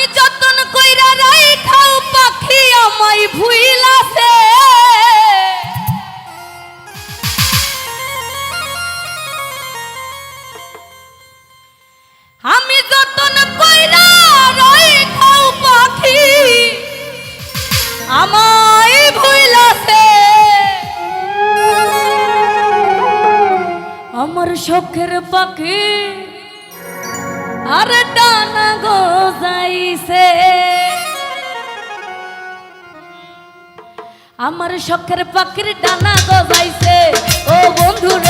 আমি যতন কইরা রাই খাও পাখি আমায় ভুইলাছে। আমি যতন কইরা রাই খাও পাখি আমায় ভুইলাছে। আমার শখের পাখি, আর ডানা গো। আমার শখের পাখির ডানা গজাইছে। ও বন্ধুরে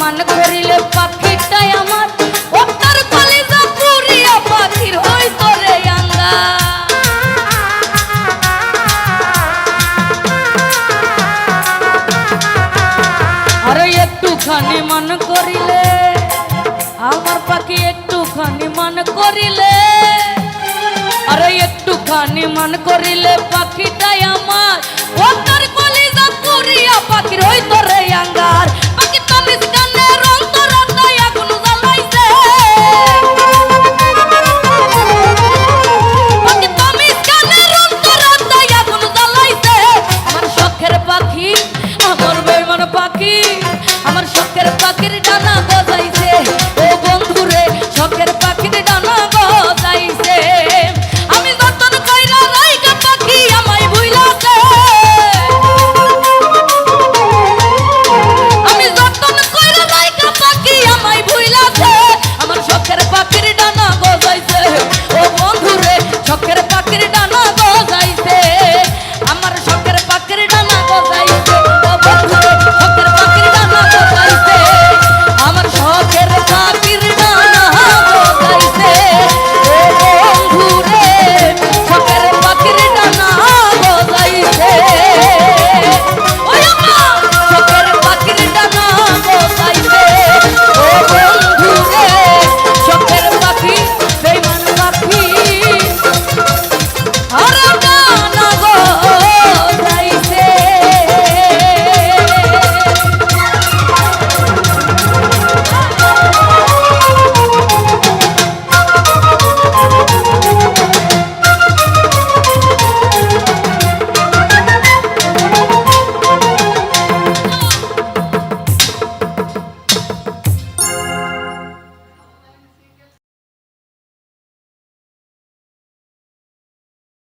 মন করিলে পাখিটাই আমার। ওটার কলেজা পুরিয়া পাখির হইতো রে আঙ্গা। আরে একটুখানি মন করিলে, আমার পাখি একটুখানি মন করিলে। আরে একটুখানি মন করিলে পাখিটাই আমার।